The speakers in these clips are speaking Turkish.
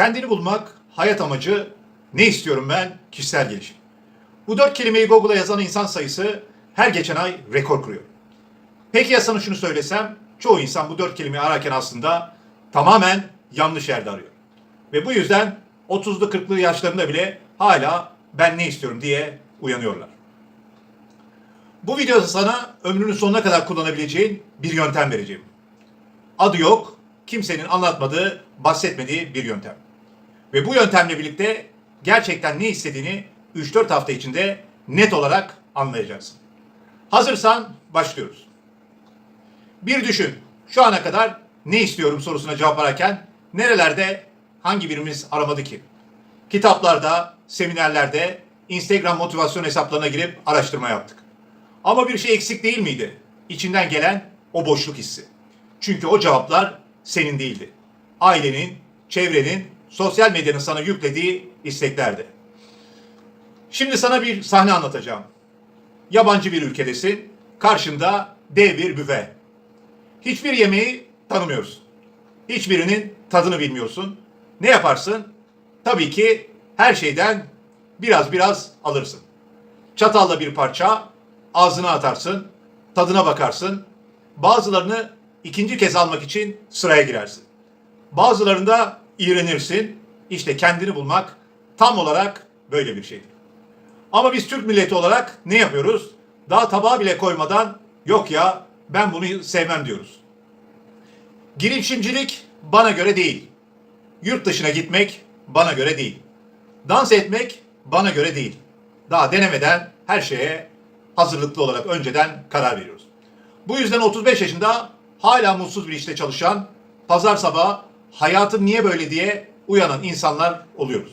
Kendini bulmak, hayat amacı, ne istiyorum ben? Kişisel gelişim. Bu dört kelimeyi Google'a yazan insan sayısı her geçen ay rekor kuruyor. Peki ya sana şunu söylesem, çoğu insan bu dört kelimeyi ararken aslında tamamen yanlış yerde arıyor. Ve bu yüzden 30'lu 40'lı yaşlarında bile hala ben ne istiyorum diye uyanıyorlar. Bu videoda sana ömrünün sonuna kadar kullanabileceğin bir yöntem vereceğim. Adı yok, kimsenin anlatmadığı, bahsetmediği bir yöntem. Ve bu yöntemle birlikte gerçekten ne istediğini 3-4 hafta içinde net olarak anlayacaksın. Hazırsan başlıyoruz. Bir düşün. Şu ana kadar ne istiyorum sorusuna cevap ararken nerelerde hangi birimiz aramadı ki? Kitaplarda, seminerlerde, Instagram motivasyon hesaplarına girip araştırma yaptık. Ama bir şey eksik değil miydi? İçinden gelen o boşluk hissi. Çünkü o cevaplar senin değildi. Ailenin, çevrenin, sosyal medyanın sana yüklediği isteklerdi. Şimdi sana bir sahne anlatacağım. Yabancı bir ülkedesin. Karşında dev bir büfe. Hiçbir yemeği tanımıyorsun. Hiçbirinin tadını bilmiyorsun. Ne yaparsın? Tabii ki her şeyden biraz biraz alırsın. Çatalla bir parça ağzına atarsın, tadına bakarsın. Bazılarını ikinci kez almak için sıraya girersin. Bazılarında iğrenirsin. İşte kendini bulmak tam olarak böyle bir şeydir. Ama biz Türk milleti olarak ne yapıyoruz? Daha tabağa bile koymadan yok ya ben bunu sevmem diyoruz. Girişimcilik bana göre değil. Yurt dışına gitmek bana göre değil. Dans etmek bana göre değil. Daha denemeden her şeye hazırlıklı olarak önceden karar veriyoruz. Bu yüzden 35 yaşında hala mutsuz bir işte çalışan, pazar sabahı hayatım niye böyle diye uyanan insanlar oluyoruz.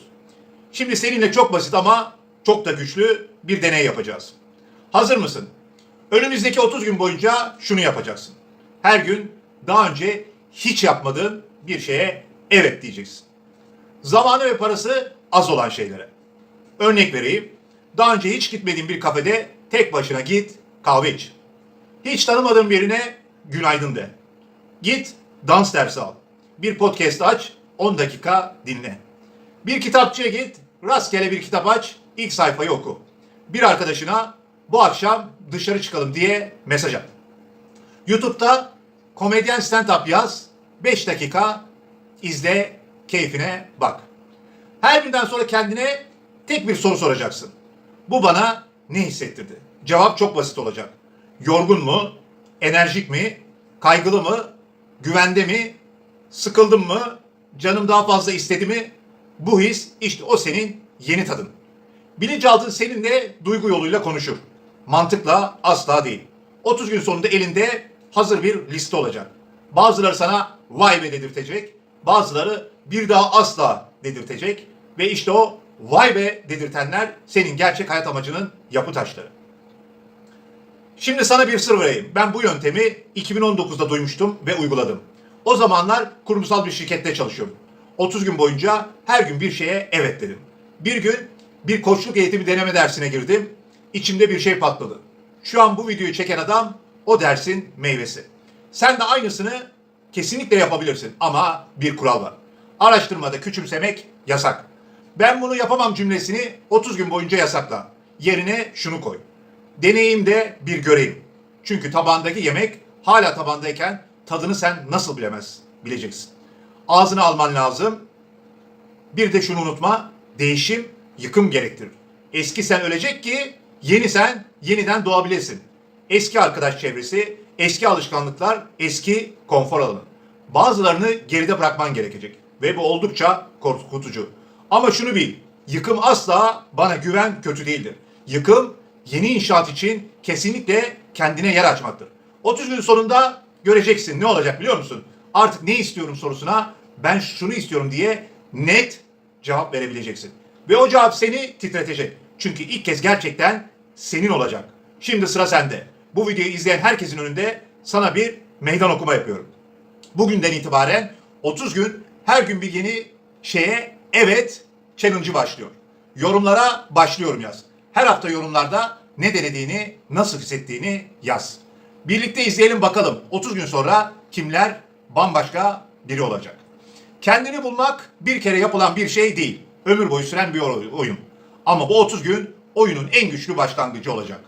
Şimdi seninle çok basit ama çok da güçlü bir deney yapacağız. Hazır mısın? Önümüzdeki 30 gün boyunca şunu yapacaksın. Her gün daha önce hiç yapmadığın bir şeye evet diyeceksin. Zamanı ve parası az olan şeylere. Örnek vereyim. Daha önce hiç gitmediğin bir kafede tek başına git kahve iç. Hiç tanımadığın birine günaydın de. Git dans dersi al. Bir podcast aç 10 dakika dinle. Bir kitapçıya git rastgele bir kitap aç ilk sayfayı oku. Bir arkadaşına bu akşam dışarı çıkalım diye mesaj at. YouTube'da komedyen stand-up yaz 5 dakika izle keyfine bak. Her birinden sonra kendine tek bir soru soracaksın. Bu bana ne hissettirdi? Cevap çok basit olacak. Yorgun mu? Enerjik mi? Kaygılı mı? Güvende mi? Sıkıldım mı? Canım daha fazla istedi mi? Bu his işte o senin yeni tadın. Bilinçaltın seninle duygu yoluyla konuşur. Mantıkla asla değil. 30 gün sonunda elinde hazır bir liste olacak. Bazıları sana vay be dedirtecek. Bazıları bir daha asla dedirtecek. Ve işte o vay be dedirtenler senin gerçek hayat amacının yapı taşları. Şimdi sana bir sır vereyim. Ben bu yöntemi 2019'da duymuştum ve uyguladım. O zamanlar kurumsal bir şirkette çalışıyorum. 30 gün boyunca her gün bir şeye evet dedim. Bir gün bir koçluk eğitimi deneme dersine girdim. İçimde bir şey patladı. Şu an bu videoyu çeken adam o dersin meyvesi. Sen de aynısını kesinlikle yapabilirsin ama bir kural var. Araştırmada küçümsemek yasak. Ben bunu yapamam cümlesini 30 gün boyunca yasakla. Yerine şunu koy. Deneyimde bir göreyim. Çünkü tabandaki yemek hala tabandayken tadını sen nasıl bilemez bileceksin. Ağzına alman lazım. Bir de şunu unutma. Değişim yıkım gerektirir. Eski sen ölecek ki yeni sen yeniden doğabilesin. Eski arkadaş çevresi, eski alışkanlıklar, eski konfor alanı. Bazılarını geride bırakman gerekecek. Ve bu oldukça korkutucu. Ama şunu bil. Yıkım asla bana güven kötü değildir. Yıkım yeni inşaat için kesinlikle kendine yer açmaktır. 30 gün sonunda göreceksin ne olacak biliyor musun? Artık ne istiyorum sorusuna ben şunu istiyorum diye net cevap verebileceksin. Ve o cevap seni titretecek. Çünkü ilk kez gerçekten senin olacak. Şimdi sıra sende. Bu videoyu izleyen herkesin önünde sana bir meydan okuma yapıyorum. Bugünden itibaren 30 gün her gün bir yeni şeye evet challenge'ı başlıyor. Yorumlara başlıyorum yaz. Her hafta yorumlarda ne denediğini, nasıl hissettiğini yaz. Birlikte izleyelim bakalım 30 gün sonra kimler bambaşka biri olacak. Kendini bulmak bir kere yapılan bir şey değil. Ömür boyu süren bir oy- oyun. Ama bu 30 gün oyunun en güçlü başlangıcı olacak.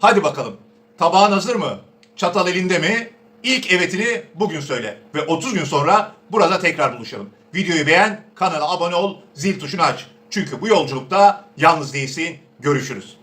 Hadi bakalım. Tabağın hazır mı? Çatal elinde mi? İlk evetini bugün söyle. Ve 30 gün sonra burada tekrar buluşalım. Videoyu beğen, kanala abone ol, zil tuşunu aç. Çünkü bu yolculukta yalnız değilsin. Görüşürüz.